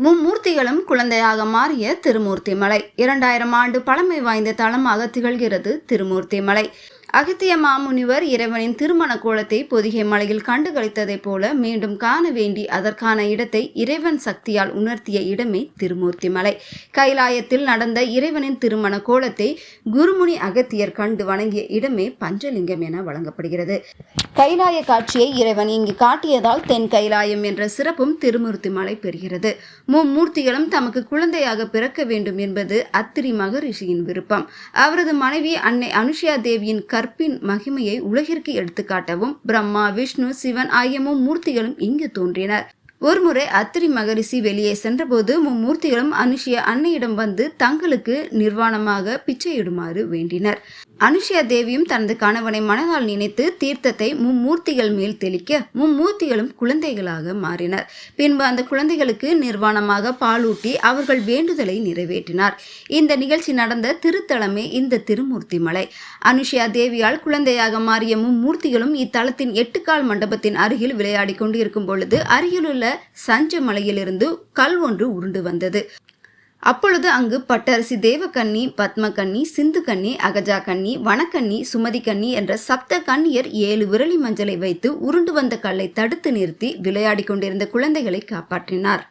மும்மூர்த்திகளும் குழந்தையாக மாறிய திருமூர்த்தி மலை இரண்டாயிரம் ஆண்டு பழமை வாய்ந்த தளமாக திகழ்கிறது திருமூர்த்தி மலை அகத்திய மாமுனிவர் இறைவனின் திருமண கோலத்தை பொதிகை மலையில் கண்டு கழித்ததைப் போல மீண்டும் காண வேண்டி அதற்கான இடத்தை இறைவன் சக்தியால் உணர்த்திய இடமே திருமூர்த்தி மலை. கைலாயத்தில் நடந்த இறைவனின் திருமண கோலத்தை குருமுனி அகத்தியர் கண்டு வணங்கிய இடமே பஞ்சலிங்கம் என வழங்கப்படுகிறது. கைலாய காட்சியை இறைவன் இங்கு காட்டியதால் தென் கைலாயம் என்ற சிறப்பும் திருமூர்த்தி மலை பெறுகிறது. மும்மூர்த்திகளும் தமக்கு குழந்தையாக பிறக்க வேண்டும் என்பது அத்திரி மகரிஷியின் விருப்பம். அவரது மனைவி அன்னை அனுஷியா தேவியின் கற்பின் மகிமையை உலகிற்கு எடுத்துக்காட்டவும் பிரம்மா விஷ்ணு சிவன் ஆகிய மூர்த்திகளும் இங்கு தோன்றினர். ஒருமுறை அத்திரி மகரிஷி வெளியே சென்றபோது மும்மூர்த்திகளும் அனுஷிய அன்னையிடம் வந்து தங்களுக்கு நிர்வாணமாக பிச்சையிடுமாறு வேண்டினர். அனுஷியா தேவியும் தனது கணவனை மனதால் நினைத்து தீர்த்தத்தை மும்மூர்த்திகள் மேல் தெளிக்க மும்மூர்த்திகளும் குழந்தைகளாக மாறினர். பின்பு அந்த குழந்தைகளுக்கு நிர்வாணமாக பாலூட்டி அவர்கள் வேண்டுதலை நிறைவேற்றினார். இந்த நிகழ்ச்சி நடந்த திருத்தலமே இந்த திருமூர்த்தி மலை. அனுஷியா தேவியால் குழந்தையாக மாறிய மும்மூர்த்திகளும் இத்தலத்தின் எட்டுக்கால் மண்டபத்தின் அருகில் விளையாடி கொண்டிருக்கும் பொழுது அருகிலுள்ள சஞ்ச மலையிலிருந்து கல் ஒன்று உருண்டு வந்தது. அப்பொழுது அங்கு பட்டரசி தேவகன்னி பத்மகன்னி சிந்து கண்ணி அகஜா கண்ணி வனக்கன்னி சுமதி கண்ணி என்ற சப்த கண்ணியர் ஏழு விரலி மஞ்சளை வைத்து உருண்டு வந்த கல்லை தடுத்து நிறுத்தி விளையாடி கொண்டிருந்த குழந்தைகளை காப்பாற்றினார்.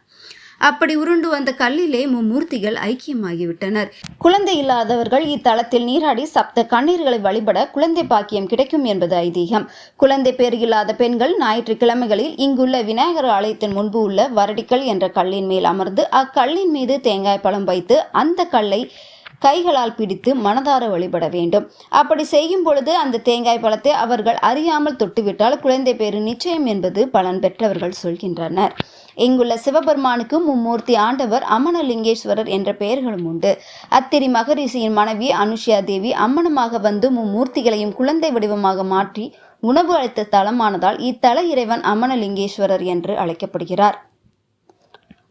அப்படி உருண்டு வந்த கல்லிலே மும்மூர்த்திகள் ஐக்கியமாகிவிட்டனர். குழந்தை இல்லாதவர்கள் இத்தலத்தில் நீராடி சப்த கண்ணீர்களை வழிபட குழந்தை பாக்கியம் கிடைக்கும் என்பது ஐதீகம். குழந்தை பேர் இல்லாத பெண்கள் ஞாயிற்றுக்கிழமைகளில் இங்குள்ள விநாயகர் ஆலயத்தின் முன்பு உள்ள வரடிக்கல் என்ற கல்லின் மேல் அமர்ந்து அக்கல்லின் மீது தேங்காய் பழம் வைத்து அந்த கல்லை கைகளால் பிடித்து மனதார வழிபட வேண்டும். அப்படி செய்யும் பொழுது அந்த தேங்காய் பழத்தை அவர்கள் அறியாமல் தொட்டுவிட்டால் குழந்தை பேரு நிச்சயம் என்பது பலன் பெற்றவர்கள் சொல்கின்றனர். இங்குள்ள சிவபெருமானுக்கு மும்மூர்த்தி ஆண்டவர் அமனலிங்கேஸ்வரர் என்ற பெயர்களும் உண்டு. அத்திரி மகரிஷியின் மனைவி அனுஷ்யா தேவி அம்மனமாக வந்து மும்மூர்த்திகளையும் குழந்தை வடிவமாக மாற்றி உணவு அளித்த தலமானதால் இத்தல இறைவன் அமனலிங்கேஸ்வரர் என்று அழைக்கப்படுகிறார்.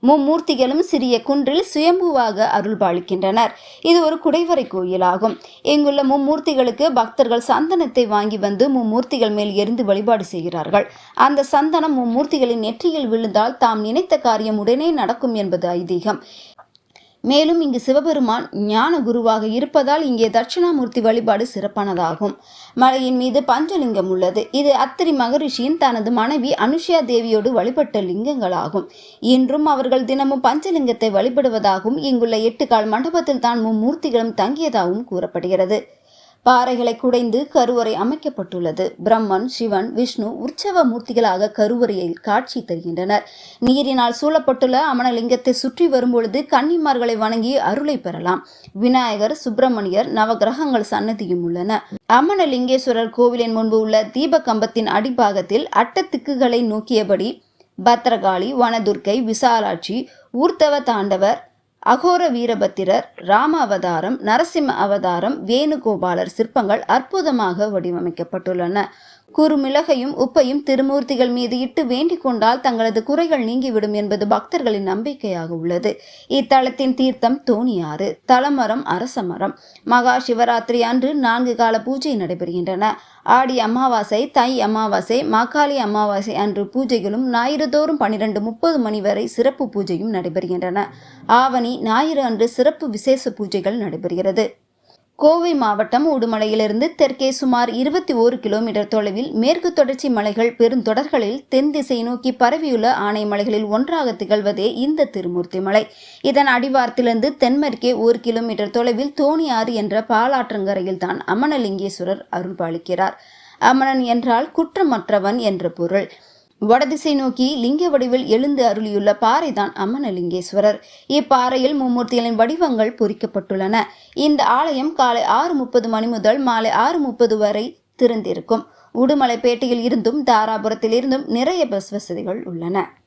மும்மூர்த்திகளும் சிறிய குன்றில் சுயம்புவாக அருள்பாலிக்கின்றனர். இது ஒரு குடைவரை கோயிலாகும். இங்குள்ள மும்மூர்த்திகளுக்கு பக்தர்கள் சந்தனத்தை வாங்கி வந்து மும்மூர்த்திகள் மேல் எரிந்து வழிபாடு செய்கிறார்கள். அந்த சந்தனம் மும்மூர்த்திகளின் நெற்றியில் விழுந்தால் தாம் நினைத்த காரியம் உடனே நடக்கும் என்பது ஐதீகம். மேலும் இங்கு சிவபெருமான் ஞான குருவாக இருப்பதால் இங்கே தட்சிணாமூர்த்தி வழிபாடு சிறப்பானதாகும். மலையின் மீது பஞ்சலிங்கம் உள்ளது. இது அத்திரி மகரிஷியின் தனது மனைவி அனுஷ்யா தேவியோடு வழிபட்ட லிங்கங்களாகும். இன்றும் அவர்கள் தினமும் பஞ்சலிங்கத்தை வழிபடுவதாகவும் இங்குள்ள எட்டு கால் மண்டபத்தில் தான் மும்மூர்த்திகளும் தங்கியதாகவும் கூறப்படுகிறது. பாறைகளை குடைந்து கருவறை அமைக்கப்பட்டுள்ளது. பிரம்மன் சிவன் விஷ்ணு உற்சவ மூர்த்திகளாக கருவறையில் காட்சி தருகின்றனர். நீரினால் சூழப்பட்டுள்ள அமனலிங்கத்தை சுற்றி வரும்பொழுது கன்னிமார்களை வணங்கி அருளை பெறலாம். விநாயகர் சுப்பிரமணியர் நவகிரகங்கள் சன்னதியும் உள்ளன. அமனலிங்கேஸ்வரர் கோவிலின் முன்பு உள்ள தீபகம்பத்தின் அடிப்பாகத்தில் அட்டத்திக்குகளை நோக்கியபடி பத்ரகாளி வனதுர்க்கை விசாலாட்சி ஊர்த்தவ தாண்டவர் அகோர வீரபத்திரர் ராம அவதாரம் நரசிம்ம அவதாரம் வேணுகோபாலர் சிற்பங்கள் அற்புதமாக வடிவமைக்கப்பட்டுள்ளன. குறுமிளகையும் உப்பையும் திருமூர்த்திகள் மீது இட்டு வேண்டிக் கொண்டால் தங்களது குறைகள் நீங்கிவிடும் என்பது பக்தர்களின் நம்பிக்கையாக உள்ளது. இத்தலத்தின் தீர்த்தம் தோணியாறு தலமரம் அரசமரம். மகா சிவராத்திரி அன்று நான்கு கால பூஜை நடைபெறுகின்றன. ஆடி அமாவாசை தை அமாவாசை மாக்காளி அமாவாசை அன்று பூஜைகளும் ஞாயிறுதோறும் பனிரெண்டு முப்பது மணி வரை சிறப்பு பூஜையும் நடைபெறுகின்றன. ஆவணி ஞாயிறு அன்று சிறப்பு விசேஷ பூஜைகள் நடைபெறுகிறது. கோவை மாவட்டம் உடுமலையிலிருந்து தெற்கே சுமார் இருபத்தி ஓரு கிலோமீட்டர் தொலைவில் மேற்கு தொடர்ச்சி மலைகள் பெருந்தொடர்களில் தென் திசை நோக்கி பரவியுள்ள ஆனைமலைகளில் ஒன்றாக திகழ்வதே இந்த திருமூர்த்தி மலை. இதன் அடிவாரத்திலிருந்து தென்மேற்கே ஒரு கிலோமீட்டர் தொலைவில் தோணியாறு என்ற பாலாற்றங்கரையில் தான் அமனலிங்கேஸ்வரர் அருள்பாலிக்கிறார். அமணன் என்றால் குற்றமற்றவன் என்ற பொருள். வடதிசை நோக்கி லிங்க வடிவில் எழுந்து அருளியுள்ள பாறைதான் அம்மனலிங்கேஸ்வரர் இப்பாறையில் மும்மூர்த்திகளின் வடிவங்கள் பொறிக்கப்பட்டுள்ளன. இந்த ஆலயம் காலை ஆறு முப்பது மணி முதல் மாலை ஆறு முப்பது வரை திறந்திருக்கும். உடுமலைப்பேட்டையில் இருந்தும் தாராபுரத்தில் இருந்தும் நிறைய பஸ் வசதிகள் உள்ளன.